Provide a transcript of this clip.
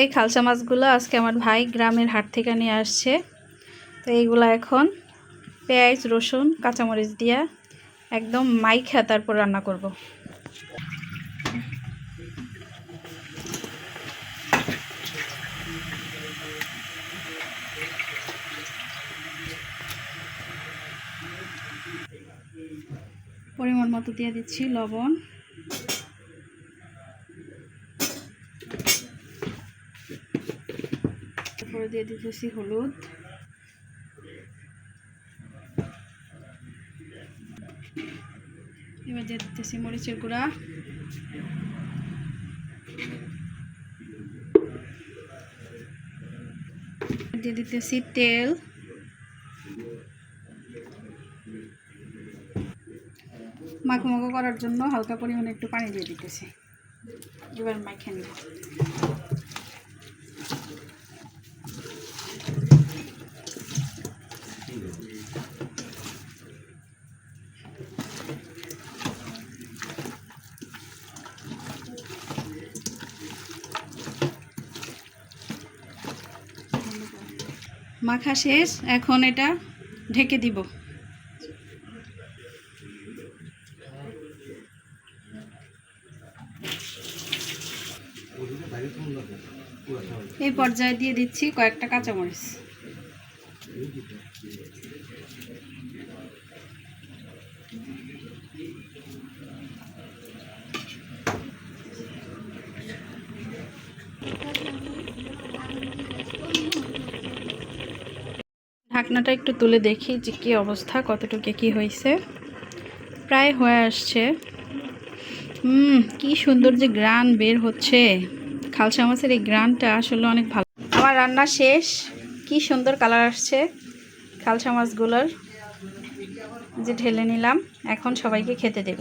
এই খালসা মাছগুলো আজকে আমার ভাই গ্রামের হাট থেকে নিয়ে আসছে তো এইগুলো এখন পেঁয়াজ, রসুন, কাঁচামরিচ দিয়া একদম মাইখা তারপর রান্না করব। পরিমাণ মতো দিয়ে দিচ্ছি লবণ তারপরে দিয়ে দিতেছি হলুদ। এবার দিয়ে দিতেছি মরিচের গুঁড়া। দিয়ে দিতেছি তেল। মাখো মাখো করার জন্য হালকা পরিমাণে একটু পানি দিয়ে দিতেছি। এবার মাখে মাখা শেষ এখন এটা ঢেকে দিব। এই পর্যায়ে দিয়ে দিচ্ছি কয়েকটা কাঁচামরিচ। ঢাকনাটা একটু তুলে দেখি যে কী অবস্থা, কতটুকু কি হয়েছে। প্রায় হয়ে আসছে। হুম, কি সুন্দর যে গ্রান বের হচ্ছে। খালসা মাছের এই গ্রানটা আসলে অনেক ভালো। আমার রান্না শেষ। কি সুন্দর কালার আসছে খালসা মাছগুলোর। যে ঢেলে নিলাম, এখন সবাইকে খেতে দেব।